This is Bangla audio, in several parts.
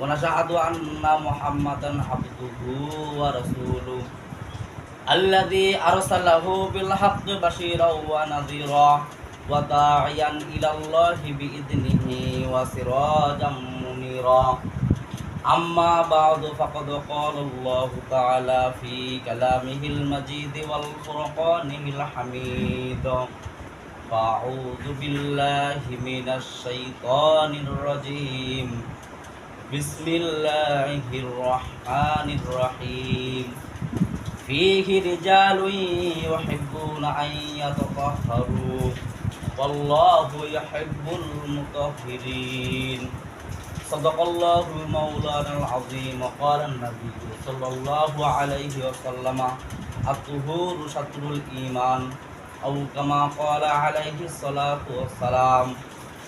ونشهد أن محمدا عبده ورسوله الذي أرسله بالحق بشيرا ونذيرا وداعيا إلى الله بإذنه وسراجا منيرا أما بعد فقد قال الله تعالى في كلامه المجيد والفرقانه الحميد فأعوذ بالله من الشيطان الرجيم بسم الله الرحمن الرحيم فيه رجال يحبون أن يتطهروا والله يحب المطهرين صدق الله مولانا العظيم وقال النبي صلى الله عليه وسلم الطهور شطر الإيمان أو كما قال عليه الصلاة والسلام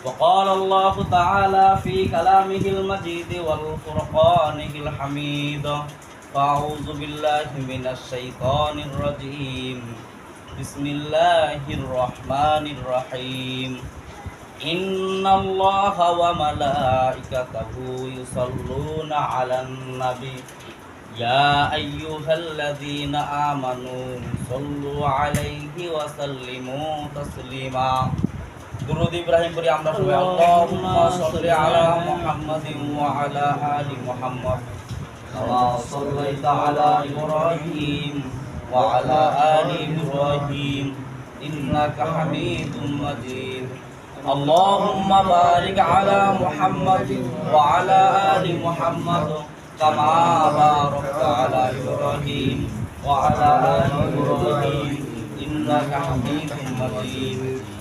وقال الله تعالى في كلامه المجيد والفرقانه الحميد فأعوذ بالله من الشيطان الرجيم بسم الله الرحمن الرحيم إن الله وملائكته يصلون على النبي يا أيها الذين آمنوا صلوا عليه وسلموا تسليما درود إبراهيم بري আমরা সবাই আল্লাহুম্মা সাল্লি আলা মুহাম্মাদিন ওয়া আলা আলি মুহাম্মাদ كما صليت على إبراهيم وعلى آل إبراهيم إنك حميد مجيد اللهم بارك على محمد وعلى آل محمد كما باركت على إبراهيم وعلى آل إبراهيم إنك حميد مجيد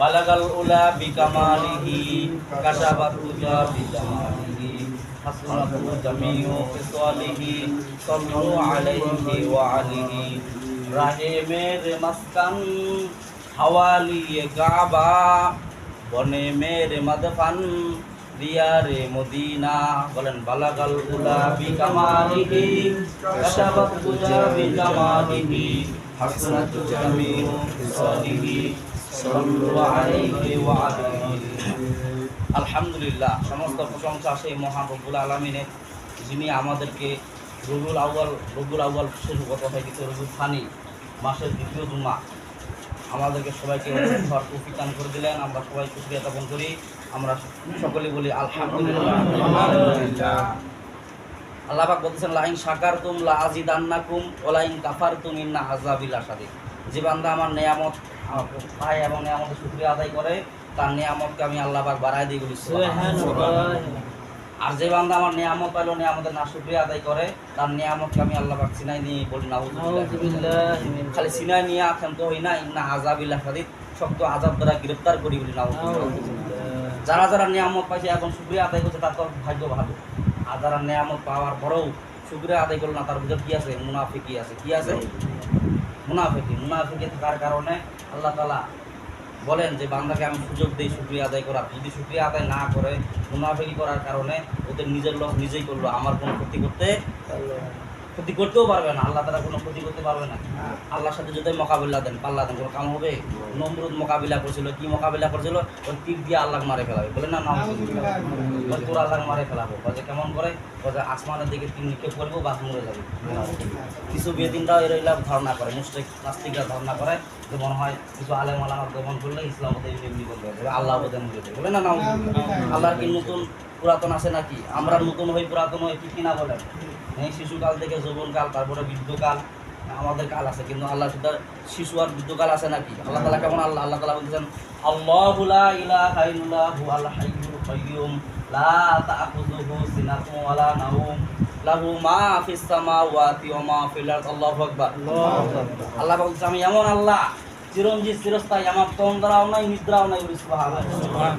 بلغ الأولى بكماله كشف الرجى بجماله حسنة جميع خصاله صلوا عليه وعليه রাহেমের মাসকান হাওয়ালি কাবা বনে মেরে মাদফান দিয়ারে মদিনা বলেন বালাগাল উলা বি কামালিহি কাশাবাত তুজা বি জামালিহি হাসনাতু জামিউ ফিসালিহি আলহামদুলিল্লাহ, সমস্ত প্রশংসা সেই মহান রব্বুল আলমিনের, যিনি আমাদেরকে রবুল আউ্বাল রবুল আউ্বাল শুরু কথা হয়ে গেছে রবুল ফানি মাসের দ্বিতীয় দুমা আমাদেরকে সবাইকে ঘর করে দিলেন। আমরা সবাই সুক্রিয়া জ্ঞাপন করি। আমরা সকলে বলি আলহামদুলিল্লাহ। আল্লাহ পাক বলতেছেন, লাইন সাকার তুম লা আজিদান্নাকুম ওলাইন কাফার তুম ইন্না আজাবিল আসাদি যে বান্দা আমার নেয়ামত পায় এবং নেয়ামতের শুক্রিয়া আদায় করে। তার নিয়ামতকে আমি আল্লাহ পাক বাড়াই দিই বলি আর যে বান্দা আমার নিয়ামত পাইলো নিয়ামতের না শুক্রিয়া আদায় করে তার নিয়ামতকে আমি আল্লাহ পাক সিনাই নিয়ে বলি না খালি সিনাই নিয়ে আছেন তো হই না ইন্না আজাবিল্লাহ সাদিদ শক্ত আজাব দ্বারা গ্রেফতার করি বলি না যারা যারা নিয়ামত পাইছে এখন শুক্রিয়া আদায় করছে তার তো ভাগ্য ভালো। আর যারা নিয়ামত পাওয়ার পরেও শুক্রিয়া আদায় করল না তার ভিতর কি আছে? মুনাফিকি আছে? কি আছে? মুনাফিকি মুনাফিকি থাকার কারণে আল্লাহ তালা বলেন যে, বান্দাকে আমি সুযোগ দিই শুক্রিয়া আদায় করার। যদি শুক্রিয়া আদায় না করে, মুনাফিকি করার কারণে ওদের নিজের লোক নিজেই করল, আমার কোনো ক্ষতি করতে ক্ষতি করতেও পারবে না, আল্লাহ তারা কোনো ক্ষতি করতে পারবে না। আল্লাহর সাথে যদি মোকাবিলা দেন, পাল্লা দেন, কোনো কাম হবে? নমরুদ মোকাবিলা করছিল, কি মোকাবিলা করছিল? ওই তীর দিয়ে আল্লাহ মারে ফেলাবে। বলে, না না তোর আল্লাহ মারে ফেলাবো। বলছে কেমন করে? আসমানের দিকে তিন নিক্ষেপ করব বাস মরে যাবে। কিছু বেদিনরাও এরা ধারণা করে মুসলিক নাস্তিকরা ধারণা করে যে মনে হয় কিছু আলেম আলামার দমন করলে ইসলাম এমনি আল্লাহ মরে যাবে বলে না না আল্লাহর কি নতুন পুরাতন আছে নাকি? আমরা নতুন হই পুরাতন হই, কি না বলেন? এই শিশুকাল থেকে যৌবনকাল, তারপরে বৃদ্ধকাল, আমাদের কাল আছে, কিন্তু আল্লাহ সেটা শিশু আর বৃদ্ধ কাল আছে নাকি? আল্লাহ তালা কেমন আল্লাহ আল্লাহ তালা বলতেছেন, আল্লাহ লা ইলাহা ইল্লাহু আল লা তাখুযুহু সিনাতুন ওয়ালা নাওম লাহু মা ফিস সামাওয়াতি ওয়া মা ফিল আরদ আল্লাহু আকবার আল্লাহ বলছে আমি এমন আল্লাহ চিরঞ্জিত চিরস্থায়ী আমার তন্দ্রাও নাই নিদ্রাও নাই সুবহানাল্লাহ।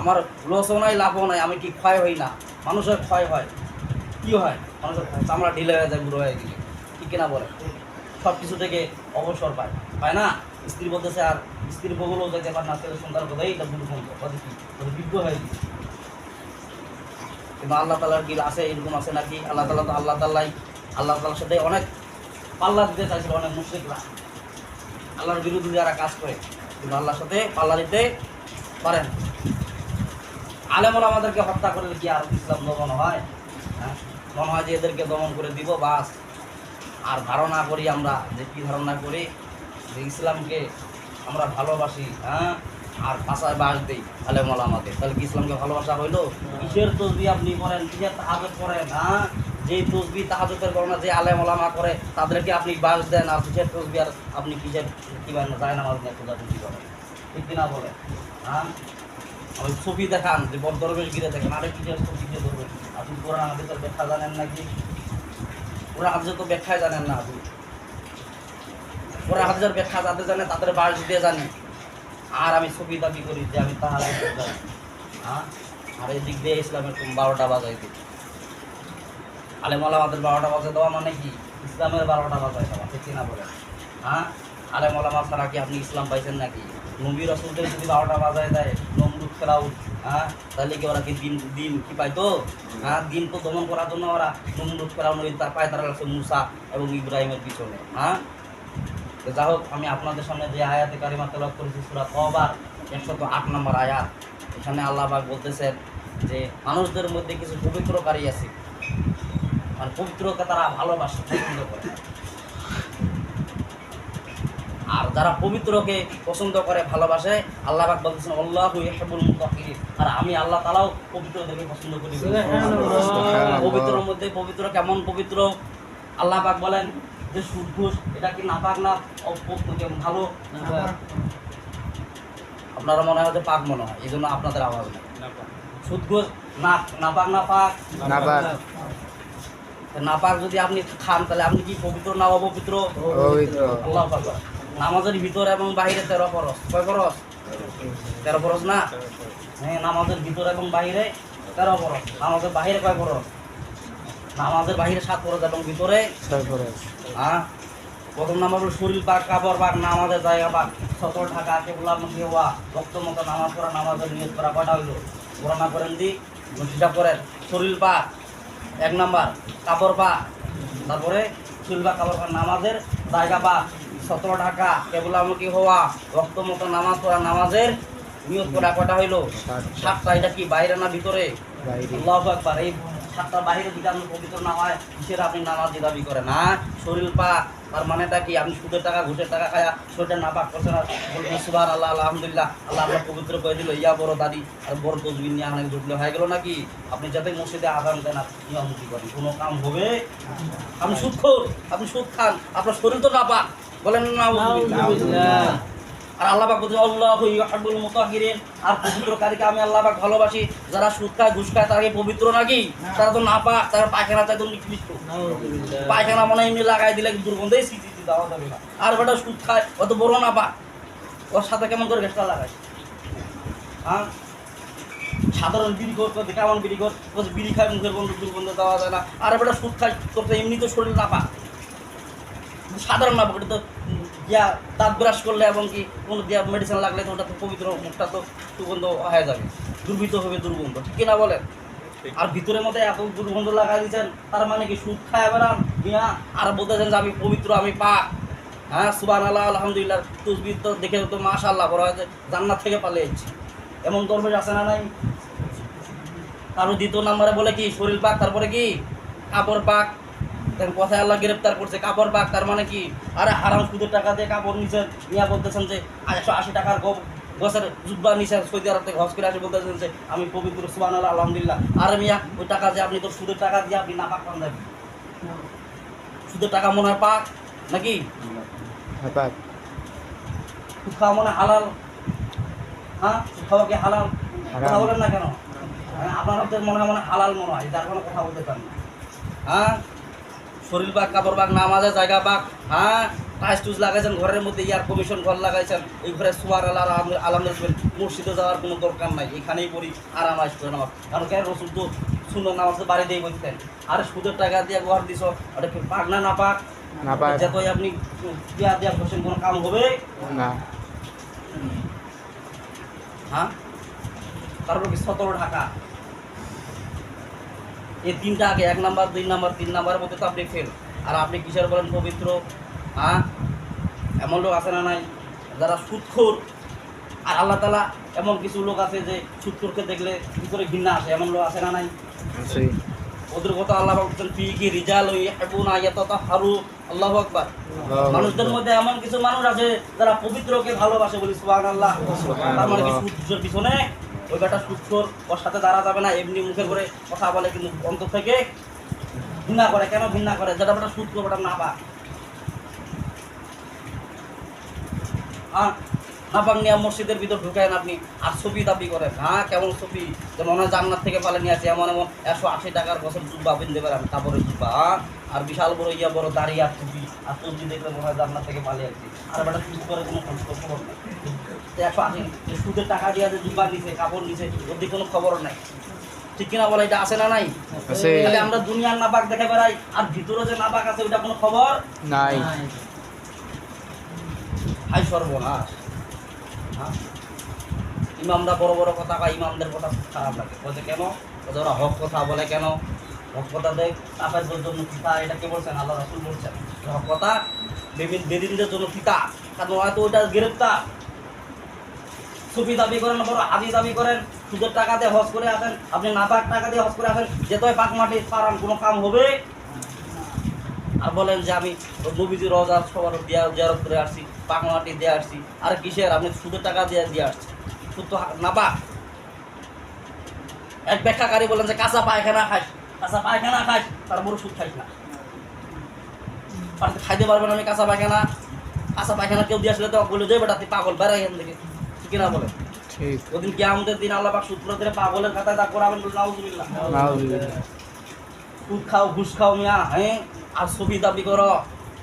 আমার লসও নাই লাভও নাই আমি কি ক্ষয় হই না? মানুষের ক্ষয় হয়। কি হয়? মানুষের চামড়া ঢিলে হয়ে যায় বুড়ো হয়ে গেলে। ঠিক কিনা বলে? সব কিছু থেকে অবসর পায়। পায় না? স্ত্রী বলতেছে আর স্ত্রী বগুলো যেতে পারে না ছেলে সন্তান কথা এইটা কথা কি? বিজ্ঞ হয়ে গেছে। কিন্তু আল্লাহ তালার কি আছে, এরকম আছে নাকি? আল্লাহ তালা তো আল্লাহ তাল্লাই আল্লাহ তালার সাথে অনেক পাল্লা দিতে চাইছিল, অনেক মুশ্রিকরা। আল্লাহর বিরুদ্ধে যারা কাজ করে, কিন্তু আল্লাহর সাথে পাল্লা দিতে পারেন। আলেমরা আমাদেরকে হত্যা করলে কি আর ইসলাম দমন হয়? হ্যাঁ? মনে হয় যে এদেরকে দমন করে দিব, বাস। আর ধারণা করি আমরা, যে কি ধারণা করি? যে ইসলামকে আমরা ভালোবাসি হ্যাঁ? আর ভাষায় বাস দিই আলেম আমাদের তাহলে কি ইসলামকে ভালোবাসা হইল? কিসের তসবি আপনি করেন? কিসের তাহাজত করেন হ্যাঁ? যে তসবি তাহাজতের গণনা যে আলেম ওলামা করে তাদেরকে আপনি বাস দেন আর কিসের তসবি আর আপনি কিসের কি বান যায় না আমাদের খোঁজাখুঁজি করেন ঠিক কিনা বলে? হ্যাঁ? ওই ছবি দেখান যে বড় দরবেশ গিরে দেখেন আরে কিসের ছবি দিয়ে ধরবেন আপনি কোরআন হাদিসের ব্যাখ্যা জানেন নাকি? কোরআন হাদিসের তো ব্যাখ্যাই জানেন না আপনি। কোরআন হাদিসের ব্যাখ্যা যাদের জানে তাদের বাস দিয়ে জানি। আর আমি ছবি দাবি করি যে আমি তাহার হ্যাঁ? আর এই দিক দিয়ে ইসলামের বারোটা বাজাই দিই আলেমালা আমাদের বারোটা বাজায় দেওয়া মানে কি? ইসলামের বারোটা বাজায় দেওয়া, ঠিক কিনা বলে হ্যাঁ? আলেমালামা ছাড়া কি আপনি ইসলাম পাইছেন নাকি? নবী রসুলদের যদি বারোটা বাজায় দেয়, নমরুদ ফেরাউ হ্যাঁ? তাহলে কি ওরা কি দিন দিন কি পাইতো? হ্যাঁ? দিন তো দমন করার জন্য ওরা নমরুদ তার পায় তারা মুসা এবং ইব্রাহিমের পিছনে হ্যাঁ? যাই হোক আমি আপনাদের সামনে যে আয়াতে কারিমা তেলাওয়াত করেছি সূরা তওবার একশত আট নম্বর আয়াত এখানে আল্লাহ পাক বলতেছেন যে মানুষদের মধ্যে কিছু পবিত্রকারী আছে। মানে পবিত্রকে তারা ভালোবাসে পছন্দ করে। আর যারা পবিত্রকে পছন্দ করে ভালোবাসে আল্লাহ পাক বলতেছেন আল্লাহু ইউহিব্বুল মুত্তাকিন আর আমি আল্লাহ তাআলাও পবিত্রদেরকে পছন্দ করি। পবিত্রর মধ্যে পবিত্র কেমন পবিত্র? আল্লাহ পাক বলেন যে সুদ ঘুষ এটা কি নাপাক না? ভালো? আপনারা মনে হয় যে পাক মনে হয় এই জন্য আপনাদের আওয়াজ নেই। সুদ ঘুষ না নাপাক না পাক? নাপাক। নাপাক যদি আপনি খান তাহলে আপনি কি পবিত্র না অপবিত্র? আল্লাহ নামাজের ভিতর এবং বাইরে তেরো ফরস কয় ফরস তেরো ফরস না? হ্যাঁ নামাজের ভিতর এবং বাইরে তেরো ফরস নামাজের বাইরে কয় ফরস নামাজের বাইরে সাত ফরস এবং ভিতরে ছয় ফরজ। হ্যাঁ? প্রথম নাম্বার হলো শরীর পাক কাপড় পাক নামাজের জায়গা পাক সতর ঢাকা কেবলা মুখে হওয়া রক্ত মতো নামাজ পড়া নামাজের নিয়োগ করা কটা হইল। গণনা করেন দি হিসাব করেন। শরীর পাক এক নাম্বার কাপড় পাক। তারপরে শরীর পাক কাপড় পাক নামাজের জায়গা পাক সতর ঢাকা কেবলামুখী হওয়া রক্ত মতো নামাজ পড়া নামাজের নিয়োগ করা কটা হইল। সাতটা। এটা কি বাইরে না ভিতরে? আল্লাহু আকবার এই সাতটা বাইরে যদি আপনি পবিত্র না হয়, কিসের আপনি নামাজ দাবি করেন না শরীর পাক তার মানেটা কি? আপনি সুদের টাকা, ঘুষের টাকা খায়া শরীরটা না পাক করছেন বলবেন আল্লাহ আলহামদুলিল্লাহ, আল্লাহ আল্লাহ পবিত্র করে দিল, ইয়া বড় দাদি, আর বড় তসবির নিয়ে আপনাকে ঢুকলে হয়ে গেল নাকি? আপনি যাতে মসজিদে আদান দেন আপনি করেন, কোনো কাম হবে? আপনি সুদ খোর, আপনি সুদ খান, আপনার শরীর তো না পাক। বলেন না আর আল্লাহ পাক বলছে আল্লাহু ইউহিব্বুল মুতাহহিরিন আর পবিত্রকারীকে আমি আল্লাহ পাক ভালোবাসি। যারা সুদ খায় ঘুষ খায় তারা কি পবিত্র নাকি? তারা তো না পাক তারা পায়খানা চাই তো নিকৃষ্ট পায়খানা মনে হয় এমনি লাগাই দিলে দুর্গন্ধেই সিটি দেওয়া যাবে না। আর বেটা সুদ খায় অত বড় না পাক ওর সাথে কেমন করে ঘেসটা লাগায়? হ্যাঁ? সাধারণ বিড়ি কর তো কেমন বিড়ি কর বলছে বিড়ি খায় মুখের গন্ধ দুর্গন্ধ দেওয়া যায় না। আর বেটা সুদ খায় তোর তো এমনি তো শরীর না পাক সাধারণ না এটা তো দিয়া দাঁত ব্রাশ করলে এবং কি কোনো দিয়া মেডিসিন লাগলে তো ওটা তো পবিত্র মুখটা তো সুগন্ধ হয়ে যাবে দুর্বৃত হবে দুর্গন্ধ ঠিক কিনা বলেন? আর ভিতরের মধ্যে এত দুর্গন্ধ লাগাই দিয়েছেন তার মানে কি সুদ খায় বেড়ান? মিয়া আর বলতেছেন যে আমি পবিত্র আমি পাক। হ্যাঁ সুবান আল্লাহ আলহামদুলিল্লাহ তুসবির তো দেখে তো মাশা আল্লাহ বড় হয়েছে জান্নাত থেকে পালিয়ে যাচ্ছি এমন দরবেশ আছে না নাই? কারও দ্বিতীয় নাম্বারে বলে কি শরীর পাক তারপরে কি? কাপড় পাক দেখেন কথায় আল্লাহ গ্রেপ্তার করছে কাপড় পাক তার মানে কি? আরে হারাম সুদের টাকা দিয়ে কাপড় নিছেন নিয়ে বলতেছেন যে একশো আশি টাকার গোছের জুব্বা নিছেন সৌদি আরব থেকে হজ করে আসে বলতেছেন যে আমি পবিত্র সুবান আল্লাহ আলহামদুলিল্লাহ। আরে মিয়া ওই টাকা যে আপনি তো সুদের টাকা দিয়ে আপনি না পাক পান যাবেন সুদের টাকা মনে হয় পাক নাকি? সুদ খাওয়া মানে হালাল। হ্যাঁ সুদ খাওয়া কি হালাল। কথা বলেন না কেন? হ্যাঁ, আপনাদের মনে হয় মনে হয় হালাল মনে হয় যার কোনো কথা বলতে চান না। হ্যাঁ? শরীর বাঘ কাপড় বাগ নামাজের জায়গা বাঘ হ্যাঁ? টাইস টুস লাগাইছেন ঘরের মধ্যে ইয়ার কমিশন ঘর লাগাইছেন এই ঘরে সুয়ার আল্লাহ আলহামদুলিল্লাহ মসজিদে যাওয়ার কোনো দরকার নাই এখানেই পড়ি আরাম আসবে নামাজ। কারণ কেন রসুল তো সুন্দর নামাজ তো বাড়ি দিয়ে বলতেন আর সুদের টাকা দিয়ে ঘর দিছ ওটা কি পাক না না পাক? না পাক। যতই আপনি দিয়া দিয়া বসেন কোনো কাম হবে? না। হ্যাঁ? তারপর কি সতেরো ঢাকা? এই তিনটা আগে এক নাম্বার দুই নাম্বার তিন নাম্বারের মধ্যে তো আপনি ফেল আর আপনি কিসের বলেন পবিত্র? হ্যাঁ? এমন লোক আছে না নাই? যারা সুৎখোর। আর আল্লাহ তালা এমন কিছু লোক আছে যে সুৎখোরকে দেখলে কি করে ঘৃণা আসে? এমন লোক আছে না নাই? ওদের কথা আল্লাহ বলছেন পি কি রিজাল ওই হেবুনা ইয়াতা হারু আল্লাহ আকবার। মানুষদের মধ্যে এমন কিছু মানুষ আছে যারা পবিত্রকে ভালোবাসে বলি সুবাহ আল্লাহ তার মানে কি সূর্যের পিছনে ওই বেটা সূর্যর ওর সাথে দাঁড়া যাবে না, এমনি মুখে করে কথা বলে কিন্তু অন্তর থেকে ঘৃণা করে, কেন ঘৃণা করে? যেটা বেটা সূর্য বেটা না বা হ্যাঁ নাপাক নিয়ে মসজিদের ভিতর ঢুকেন আপনি। আর ছবি দাবি করেন হ্যাঁ কেমন ছবি? যে মনে হয় জান্নাত থেকে পালে নিয়ে আসে, এমন এমন একশো আশি টাকার বছর জুব্বা বিনতে পারেন কাপড়ের জুব্বা হ্যাঁ? আর বিশাল বড় ইয়া, বড় দাড়ি আর টুপি। টুপি দেখলে মনে হয় থেকে আর বেটা করে কোনো খবর নেই একশো আশি সুদের টাকা দিয়ে যে জুব্বা নিছে কাপড় নিছে ওর দিকে কোনো নাই। ঠিক কিনা বলে এটা আছে না নাই। খালি আমরা দুনিয়ার নাপাক দেখে বেড়াই আর ভিতরে যে নাপাক আছে কোনো খবর? নাই। হাই সর্বনাশ। হ্যাঁ? ইমামরা বড় বড় কথা কয় ইমামদের কথা খারাপ লাগে। বলছে কেন? ওরা হক কথা বলে কেন? এটা বলছেন? আল্লাহ বেদিনদের জন্য কারণ সুফি দাবি করেন করেন, সুদের টাকা দিয়ে করে আসেন, আপনি নাপাক টাকা দিয়ে হজ করে আসেন যেতে পাক মাটি পারান, কোনো কাম হবে? আর বলেন যে আমি নবীজি রোজা সবার দিয়া জিয়ারত করে আসছি, পাক মাটি দিয়ে আসছি, আর কিসের? আপনি সুদের টাকা দিয়ে দিয়ে আসছি সুদ তো না পাক এক ব্যাখ্যাকারী বলেন যে কাঁচা পায়খানা খাস। কাঁচা পায়খানা খাস তার বড় সুদ খাইস না। আর তুই খাইতে পারবেন আমি কাঁচা পায়খানা। কাঁচা পায়খানা কেউ দিয়ে আসলে তো বলে দেবে বেটা তুই পাগল বেড়াই এখান থেকে। ঠিক না বলে? ওদিন কি আমাদের দিন আল্লাহ পাক সূত্র দিলে পাগলের খাতায় দাগ করাবেন বলে নাউজুবিল্লাহ। সুদ খাও ঘুষ খাও মিয়া হ্যাঁ? আর ছবি দাবি করো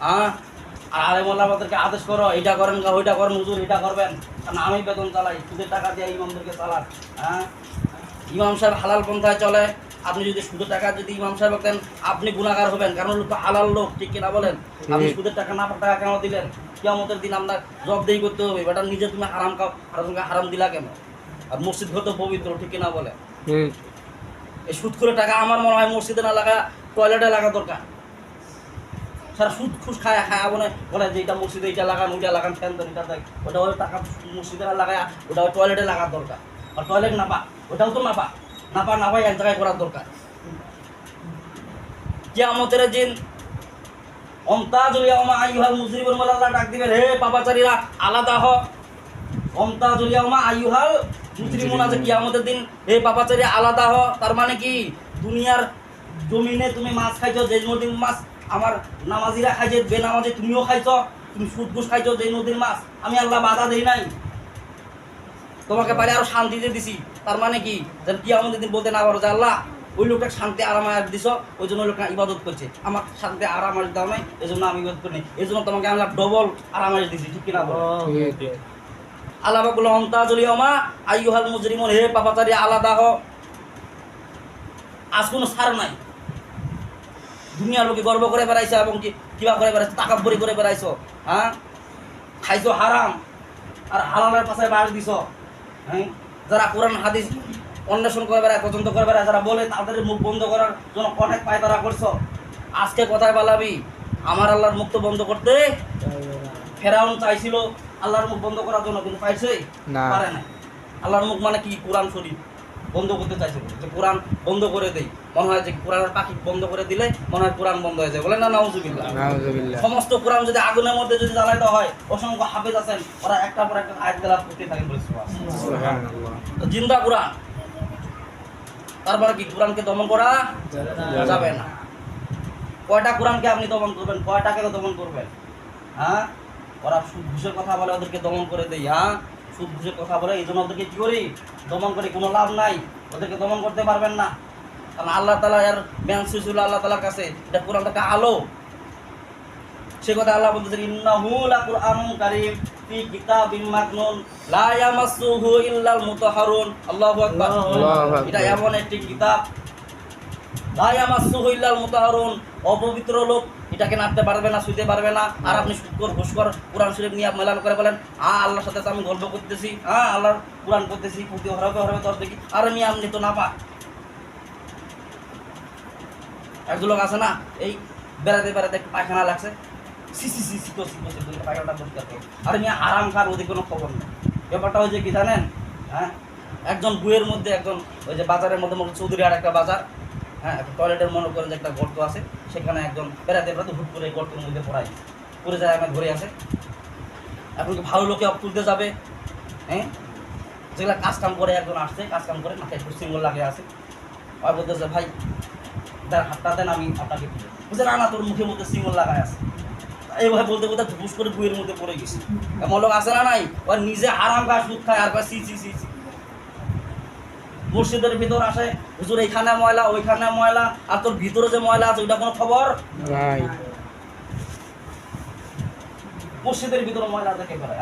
হ্যাঁ? আর আলেমুল্লাহ আমাদেরকে আদেশ করো এটা করেন ওইটা করেন হুজুর এটা করবেন। কারণ আমি বেতন চালাই সুদের টাকা দিয়ে ইমামদেরকে চালান হ্যাঁ? ইমাম সাহেব হালাল পন্থায় চলে আপনি যদি সুদের টাকা যদি ইমাম সাহেব দেন আপনি গুণাগার হবেন। কারণ লোক তো হালাল লোক ঠিক কিনা বলেন? আপনি সুদের টাকা না টাকা কেন দিলেন? কিয়ামতের দিন আমরা জবাবদেহি করতে হবে। বেটা নিজে তুমি হারাম খাও। আর তোমাকে হারাম দিলা কেন? আর মসজিদ ঘর তো পবিত্র ঠিক কিনা বলে এই সুদ করে টাকা আমার মনে হয় মসজিদে না লাগা টয়লেটে লাগা দরকার। সারা সুদ খুশ খায় খায় বলে বলে যে এটা মসজিদে এটা লাগান ওইটা লাগান ফ্যান দেন এটা দেখ। ওটা ওই টাকা মসজিদে না লাগায় ওটা টয়লেটে লাগার দরকার। আর টয়লেট না পা ওটাও তো না পা। না পা না পাই এক জায়গায় করার দরকার। কিয়ামতের দিন অমতাজুল ইয়াউমা আইয়ুহাল মুজরিমুন বলে আল্লাহ ডাক দিবেন, হে পাপাচারীরা, আলাদা হ অমতাজুল ইয়াউমা আইয়ুহাল মুজরিমুন আছে কিয়ামতের দিন, হে পাপাচারী, আলাদা হ তার মানে কি? দুনিয়ার জমিনে তুমি মাছ খাইছো যে নদীর মাছ আমার নামাজিরা খাইছে, বেনামাজি তুমিও খাইছো, তুমি সুদ ঘুষ খাইছো যে নদীর মাছ, আমি আল্লাহ বাধা দেই নাই। তোমাকে পারে আরও শান্তিতে দিছি। তার মানে কি? যেন কি আমাদের দিন বলতে না পারো যে আল্লাহ ওই লোকটা শান্তি আরাম দিছ ওই জন্য লোকটা ইবাদত করছে। আমার শান্তি আরাম আয়াত দাও নাই এই জন্য আমি ইবাদত করি এই জন্য তোমাকে আমরা ডবল আরাম আয়াত দিছি ঠিক কিনা ঠিক আল্লাহ বাকুল অন্তাজলি অমা আইয়ুহাল মুজরিমুন হে পাপাচারি আলাদা হ আজ কোনো সার নাই। দুনিয়ার লোকে গর্ব করে বেড়াইছে এবং কি কিবা করে বেড়াইছে তাকাব্বরি করে বেড়াইছো হ্যাঁ? খাইছো হারাম আর হালালের পাশে বাস দিছ। হ্যাঁ? যারা কোরআন হাদিস অন্বেষণ করে বেড়ায় পছন্দ করে বেড়ায় যারা বলে তাদের মুখ বন্ধ করার জন্য অনেক পায়তারা করছ। আজকে কথায় বলাবি আমার আল্লাহর মুখ তো বন্ধ করতে ফেরাউন চাইছিল আল্লাহর মুখ বন্ধ করার জন্য কিন্তু পাইছে না। পারে না আল্লাহর মুখ মানে কি? কোরআন শরীফ। বন্ধ করতে চাইছিল যে কোরআন বন্ধ করে দেই। মনে হয় যে কোরআনের পাখি বন্ধ করে দিলে মনে হয় কোরআন বন্ধ হয়ে যায়। বলে না নাউজুবিল্লাহ। নাউজুবিল্লাহ। সমস্ত কোরআন যদি আগুনের মধ্যে যদি জ্বালাইতে হয় অসংখ্য হাফেজ আছেন ওরা একটা পর একটা আয়াত তেলাওয়াত করতে থাকেন বলে তো জিন্দা কোরআন তারপরে কি কোরআনকে দমন করা যাবে না? কয়টা কোরআনকে আপনি দমন করবেন? কয়টাকে দমন করবেন? হ্যাঁ? ওরা সুদ ঘুষের কথা বলে ওদেরকে দমন করে দেই হ্যাঁ? সুদ ঘুষের কথা বলে এই জন্য ওদেরকে কী করি? দমন করি কোনো লাভ নাই। ওদেরকে দমন করতে পারবেন না। কারণ আল্লাহ তালা এর জ্ঞান শিশুল আল্লাহ তালার কাছে এটা কোরআনটাকে আলো। সে কথা আল্লাহ বলতেছেন ইন্নাহু লাকুরআনুন কারীম ফি মাকনুন লা ইয়ামাসসুহু ইল্লাল মুতাহহারুন আল্লাহু আকবার। আল্লাহু আকবার। এটা এমন একটি কিতাব। লা ইয়ামাসসুহু ইল্লাল মুতাহহারুন অপবিত্র লোক, এটাকে নাড়তে পারবে না, শুইতে পারবে না। আর আপনি শুকর ঘুষকর কোরআন শরীফ নিয়ে মেলান করে বলেন, আ, আল্লাহর সাথে আমি গল্প করতেছি হ্যাঁ আল্লাহর কোরআন করতেছি প্রতি হরবে হরবে দশ দেখি, আর আমি আমনি তো না, পা। এক লোক আছে না, এই বেড়াতে বেড়াতে একটু পায়খানা লাগছে। সি সি সি সি তো সি তো পায়খানাটা পরিষ্কার করো আর আমি আরাম খার ওদের কোনো খবর নেই। ব্যাপারটা হয়েছে কি জানেন? হ্যাঁ? একজন বইয়ের মধ্যে একজন, ওই যে বাজারের মধ্যে চৌধুরী আর একটা বাজার। হ্যাঁ টয়লেটের মনে করেন যে একটা গর্ত আছে, সেখানে একজন বেড়াতে বেড়াতে হুট করে গর্তের মধ্যে পড়াই। পড়ে যায়, আমার ধরে আছে এখন কি ভালো লোকে তুলতে যাবে? হ্যাঁ? যেগুলা কাজ কাম করে একজন আসছে কাজ কাম করে মাথায় সিঙ্গল লাগে আছে। আর বলতেছে, ভাই তার হাতটা দেন, আমি আপনাকে বুঝে না না, তোর মুখের মধ্যে সিঙ্গল লাগায় আছে। এইভাবে বলতে বলতে ধুস করে বুয়ের মধ্যে পড়ে গেছি। এমন লোক আছে না নাই? ও নিজে আরাম গাছ সুদ খায়, আর সি সি সি সি। মসজিদের ভিতর আসে হুজুর এইখানে ময়লা ওইখানে ময়লা আর তোর ভিতরে যে ময়লা আছে ওইটা কোনো খবর? মসজিদের ভিতরে ময়লা দেখে ফেলে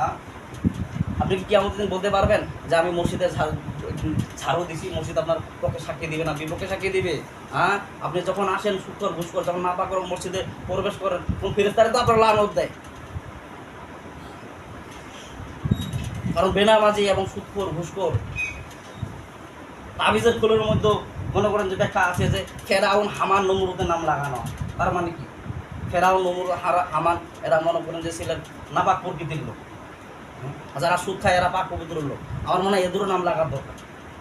আপনি কি আমাদের দিন বলতে পারবেন যে আমি মসজিদে ঝাড়- দিছি মসজিদ আপনার পক্ষে সাক্ষী দিবে না? বিপক্ষে সাক্ষী দিবে হ্যাঁ আপনি যখন আসেন সুৎকর ঘুষকর যখন না পাক মসজিদে প্রবেশ করেন কোন ফেরেস্তারে তো আপনার লানত দেয়। কারণ বেনামাজি এবং সুৎকর ঘুষকর তাবিজের খোলের মধ্যে মনে করেন যে ব্যাখ্যা আছে যে ফেরাউন হামান নমরুদের নাম লাগানো। তার মানে কি? ফেরাউন নমরুদ, হারা- হামান, এরা মনে করেন যে ছিলেন নাপাক প্রকৃতির লোক? যারা সুদ খায়, এরা পাক পবিত্র লোক। আমার মনে হয় এদেরও নাম লাগার দরকার।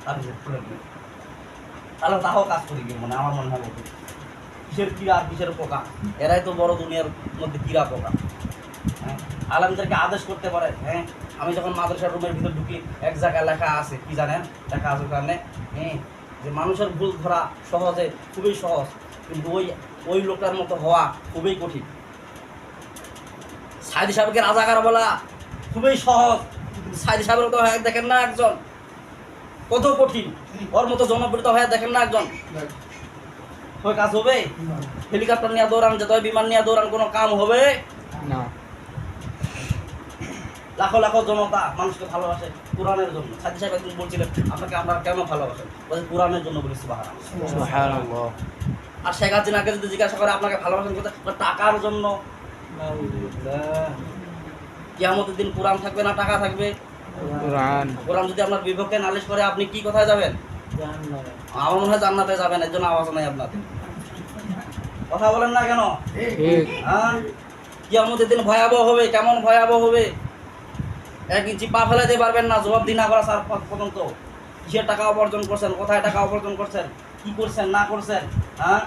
তাবিজের খোলের মধ্যে। তাহলে তাও কাজ করি গিয়ে মনে আমার মনে হয় কিসের কিরা কিসের পোকা? এরাই তো বড় দুনিয়ার মধ্যে কিরা পোকা। হ্যাঁ? আলমদেরকে আদেশ করতে পারে হ্যাঁ? আমি যখন মাদ্রাসার রুমের ভিতর ঢুকি এক জায়গায় লেখা আছে কি জানেন? লেখা আছে ওখানে হ্যাঁ? যে মানুষের ভুল ধরা সহজে খুবই সহজ কিন্তু ওই ওই লোকটার মতো হওয়া খুবই কঠিন। সাইদি সাহেবকে রাজাকার বলা খুবই সহজ সাইদি সাহেবের মতো হয়ে দেখেন না একজন। কত কঠিন ওর মতো জনপ্রিয়তা হয়ে দেখেন না একজন। ওই কাজ হবে? হেলিকপ্টার নিয়ে দৌড়ান যেতে হয় বিমান নিয়ে দৌড়ান কোনো কাম হবে? না। লাখো লাখো জনতা মানুষকে ভালোবাসে কোরআনের জন্য। সাথী সাহেব একদিন বলছিলেন আপনাকে আমরা কেন ভালোবাসেন? বলছে কোরআনের জন্য বলেছি আর শেখ হাসিনাকে যদি জিজ্ঞাসা করে আপনাকে ভালোবাসেন কোথায়? টাকার জন্য। কিয়ামতের দিন কোরআন থাকবে না টাকা থাকবে? কোরআন। কোরআন যদি আপনার বিপক্ষে নালিশ করে আপনি কি কোথায় যাবেন? আমার মনে হয় জান্নাতে যাবেন এর জন্য আওয়াজ নাই আপনাদের। কথা বলেন না কেন? হ্যাঁ? কিয়ামতের দিন ভয়াবহ হবে কেমন ভয়াবহ হবে? এক ইঞ্চি পা ফেলাতে পারবেন না জবাব দিনা করা স্যার পর্যন্ত। কিসের টাকা উপার্জন করছেন কোথায় টাকা উপার্জন করছেন কি করছেন না করছেন হ্যাঁ?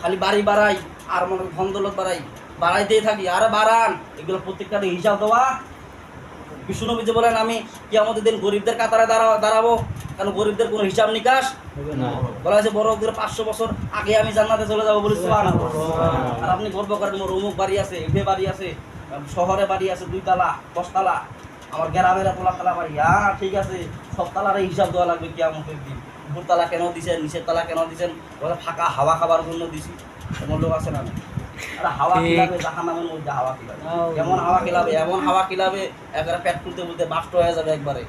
খালি বাড়ি বাড়াই আর মনে হয় ধন দৌলত বাড়াই বাড়াইতেই থাকি আরে বাড়ান। এগুলো প্রত্যেকটা হিসাব দেওয়া। বিষ্ণুনবী যে বলেন আমি কিয়ামতের দিন গরিবদের কাতারে দাঁড়া দাঁড়াবো কারণ গরিবদের কোনো হিসাব নিকাশ বলা হয়েছে বড় লোকদের পাঁচশো বছর আগে আমি জান্নাতে চলে যাব বলে সুবহানাল্লাহ। আর আপনি গর্ব করেন মোর অমুক বাড়ি আছে এফে বাড়ি আছে শহরে বাড়ি আছে দুই তালা দশতলা আমার গ্রামের তোলা তালা বাড়ি। হ্যাঁ ঠিক আছে সব তালার হিসাব দেওয়া লাগবে কি আমার দিন। উপর তালা কেন দিছেন নিচের তালা কেন দিছেন? বলে ফাঁকা হাওয়া খাবার জন্য দিছি। এমন লোক আছে না আরে হাওয়া ঠিক। খিলাবে জাহান্নামের মধ্যে হাওয়া খিলাবে। এমন হাওয়া খিলাবে এমন হাওয়া খিলাবে একবারে পেট খুলতে বলতে বাষ্ট হয়ে যাবে একবারে।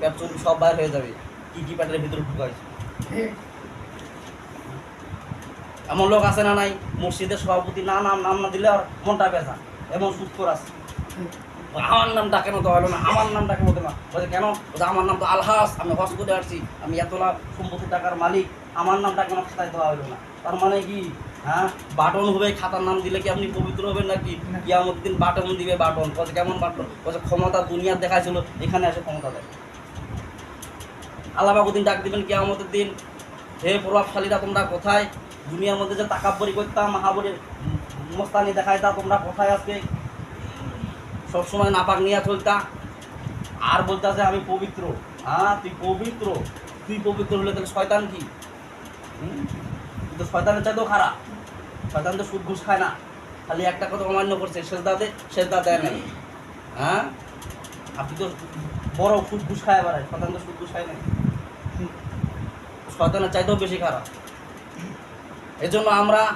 পেট চর্বি সব বাইর হয়ে যাবে। কি কি পেটের ভিতরে ঢুকাইছে এমন লোক আছে না নাই? মসজিদের সভাপতি না নাম নাম না দিলে আর মনটা বেজা এমন সুৎকর আছে আমার নামটা কেন তো হলো না আমার নামটা কেন হতো না। বলছে কেন? বলছে আমার নাম তো আলহাস আমি হজ করে আসছি আমি এত লাখ সম্পত্তি টাকার মালিক আমার নামটা কেন খাতায় দেওয়া হলো না? তার মানে কি? হ্যাঁ? বাটন হবে খাতার নাম দিলে কি আপনি পবিত্র হবেন নাকি? কি আমার দিন বাটন দিবে বাটন। বলছে কেমন বাটন? বলছে ক্ষমতা দুনিয়ার দেখাইছিল এখানে এসে ক্ষমতা দেয়। আল্লাহ দিন ডাক দিবেন কি আমাদের দিন হে প্রভাবশালীরা তোমরা কোথায়? দুনিয়ার মধ্যে যে তাকাব্বরি করতাম মাহাবরের মস্তানি দেখাইতা তোমরা কোথায় আজকে? সবসময় নাপাক নিয়ে চলতা। আর বলতেছে, আমি পবিত্র। হ্যাঁ তুই পবিত্র? তুই পবিত্র হলে তাহলে শয়তান কি? হুম? তুই তো শয়তানের চাইতেও খারাপ। শয়তান তো সুদ ঘুষ খায় না। খালি একটা কথা অমান্য করছে, সেজদা দে, সেজদা দেয় নাই। হ্যাঁ? আপনি তো বড় সুদ ঘুষ খায় বেড়ায় শতান তো সুদ ঘুষ খায় নাই। শয়তানের চাইতেও বেশি খারাপ। এজন্য আমরা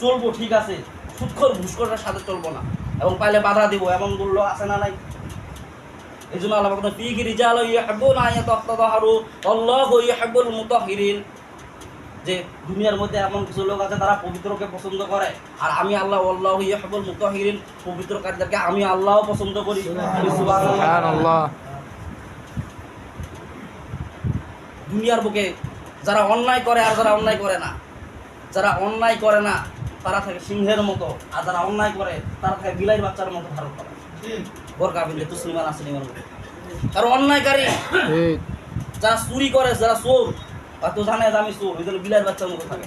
চলবো ঠিক আছে। সুৎখর ঘুষখোরের সাথে চলবো না। এবং পাইলে বাধা দিব এমন বলল আছে না নাই? এই জন্য আল্লাহ বলেন ফি রিজাল ইয়াহিবুনা আয়াতাহতাহারু আল্লাহু ইউহিব্বুল মুতাহহিরিন যে দুনিয়ার মধ্যে এমন কিছু লোক আছে তারা পবিত্রকে পছন্দ করে। আর আমি আল্লাহ আল্লাহ মুতাহহিরিন পবিত্র কাজদেরকে আমি আল্লাহও পছন্দ করি। সুবহানাল্লাহ। দুনিয়ার বুকে যারা অন্যায় করে আর যারা অন্যায় করে না যারা অন্যায় করে না তারা থাকে সিংহের মতো আর যারা অন্যায় করে তারা থাকে বিলাইর বাচ্চার মতো ধারণ করে। বোরকা বিন্দে তুসলিমান আসলিমার মতো কারণ অন্যায়কারী যারা চুরি করে যারা চোর হয়তো জানে যে আমি চোর ওই জন্য বিলাইয়ের বাচ্চার মতো থাকে।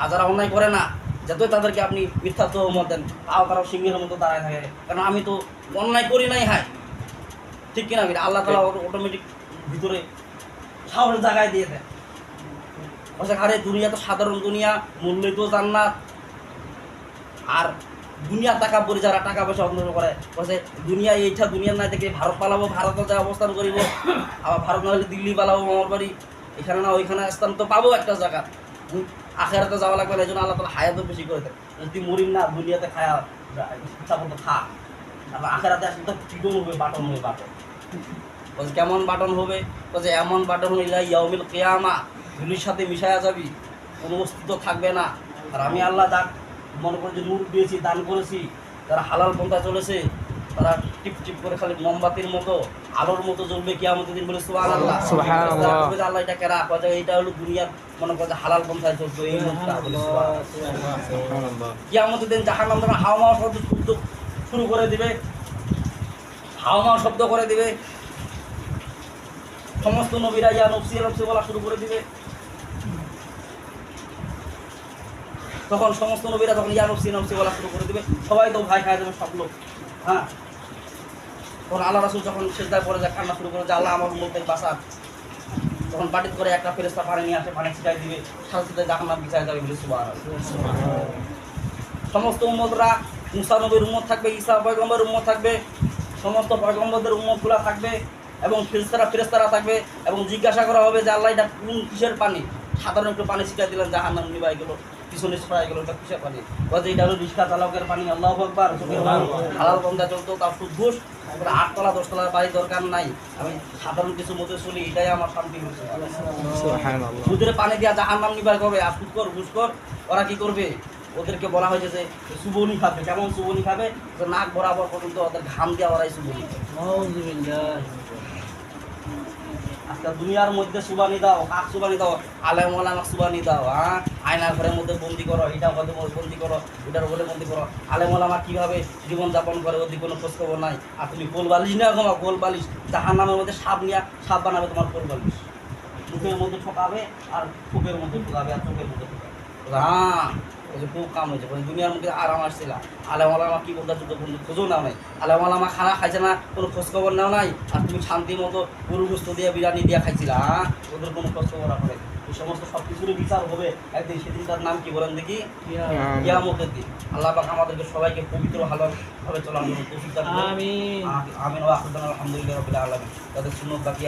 আর যারা অন্যায় করে না যতই তাদেরকে আপনি মিথ্যা তো মত দেন তাও তারাও সিংহের মতো দাঁড়ায় থাকে। কারণ আমি তো অন্যায় করি নাই হায়। ঠিক কিনা বিনা আল্লাহ তালা অটোমেটিক ভিতরে সাহস জায়গায় দিয়ে দেয়। আরে দুনিয়া তো সাধারণ দুনিয়া মূল্যই তো জান্নাত। আর দুনিয়া টাকা পরি যারা টাকা পয়সা অন্য করে, বলছে, দুনিয়া এইটা, দুনিয়া না থেকে ভারত পালাবো যা অবস্থান করিব। আবার ভারত না হলে দিল্লি পালাবো আমার বাড়ি। এখানে না ওইখানে স্থান তো পাবো একটা জায়গা। আখেরাতে যাওয়া লাগবে না, এই জন্য আল্লাহ তালা হায়াতও বেশি করে থাকে যদি মরিম না, দুনিয়াতে খায়া ইচ্ছা মতো খা। তারপর আখেরাতে আসলে তো হবে, বাটন হবে, বাটন। বলছে, কেমন বাটন হবে? বলছে, এমন বাটন হইলা ইয়াউমিল কেয়ামা, ধুলির সাথে মিশায়া যাবি, কোনো অস্তিত্ব থাকবে না। আর আমি আল্লাহ দাগ মনে করে যে নূর দিয়েছি দান করেছি তারা হালাল পন্থা চলেছে তারা টিপ টিপ করে খালি মোমবাতির মতো আলোর মতো জ্বলবে কিয়ামতের দিন বলে সুবহান আল্লাহ। আল্লাহ এটা কেরা কথা এইটা হলো দুনিয়ার মনে করে হালাল পন্থায় চলতো এই। সুবহানাল্লাহ কিয়ামতের দিন জাহান্নাম যখন হাওয়া মাওয়া শব্দ শব্দ শুরু করে দিবে হাওয়া মাওয়া শব্দ করে দিবে সমস্ত নবীরা ইয়া নফসি নফসি বলা শুরু করে দিবে তখন সমস্ত নবীরা তখন ইয়া নফসি নফসি বলা শুরু করে দিবে। সবাই তো ভাই খায় যাবে সব লোক। হ্যাঁ? তখন আল্লাহ রাসুল যখন সেজদায় পরে যায়, কান্না শুরু করে যে আল্লাহ আমার মুখের বাসা তখন বাটিত করে একটা ফেরেস্তা পানি নিয়ে আসে, পানি ছিটাই দিবে। সাথে সাথে জাহান্নাম বিছায় যাবে বলে সুবহানাল্লাহ। সমস্ত উম্মতরা, মুসা নবীর উম্মত থাকবে, ঈসা পয়গম্বর উম্মত থাকবে, সমস্ত পয়গম্বরদের উম্মতগুলা থাকবে এবং ফেরেস্তারা ফেরেস্তারা থাকবে এবং জিজ্ঞাসা করা হবে যে আল্লাহ এটা কোন কিসের পানি? সাধারণ একটু পানি ছিটাই দিলেন জাহান নাম নিবাই গেলো। পিছনে কিসের পানি? বলছে এটা হলো রিক্সা চালকের পানি আল্লাহ আকবার হালাল বন্ধা চলতো তার সুদ ঘুষ। তারপরে আটতলা দশতলার বাড়ি দরকার নাই। আমি সাধারণ কিছু মতো চলি এটাই আমার শান্তি হচ্ছে সুদের পানি দিয়া জাহান নাম নিবার করবে আর সুৎকর ঘুষকর ওরা কি করবে? ওদেরকে বলা হয়েছে যে সুবনি খাবে। কেমন সুবনি খাবে? যে নাক বরাবর পর্যন্ত ওদের ঘাম দিয়া ওরাই সুবনি খাবে। আজকে দুনিয়ার মধ্যে সুবানি দাও, কাক সুবানি দাও? আলেম ওলামাক সুবানি দাও হ্যাঁ আয়নার ঘরের মধ্যে বন্দি করো এটা মধ্যে বন্দি করো এটার বলে বন্দি করো। আলেম ওলামা কীভাবে জীবনযাপন করে ওদের কোনো খোঁজখবর নাই। আর তুমি কোল বালিশ না ঘুমা কোল বালিশ। জাহান নামের মধ্যে সাপ নিয়ে, সাপ বানাবে তোমার কোল বালিশ। মুখের মধ্যে ঠকাবে আর চোখের মধ্যে ঠকাবে আর চোখের মধ্যে ঠকাবে। হ্যাঁ যে খুব কাম হয়েছে বলে দুনিয়ার মধ্যে আরাম আসছিল আলেম আলামা কি বলতে যুদ্ধ বন্ধু খোঁজও নাও নাই। আলেম আলামা খানা খাইছে না কোনো খোঁজ খবর নাও নাই। আর তুমি শান্তি মতো গরু গোস্ত দিয়ে বিরিয়ানি দিয়ে খাইছিলা হ্যাঁ ওদের কোনো খোঁজ খবর রাখো নাই। এই সমস্ত সব কিছুরই বিচার হবে একদিন সেদিনটার নাম কি বলেন দেখি? কিয়ামতের দিন আল্লাহ পাক আমাদেরকে সবাইকে পবিত্র তৌফিক দান করুন। আমিন। আমিন। ওয়া আখিরুন রাব্বিল আলামিন। তাদের সুন্নাত বাকি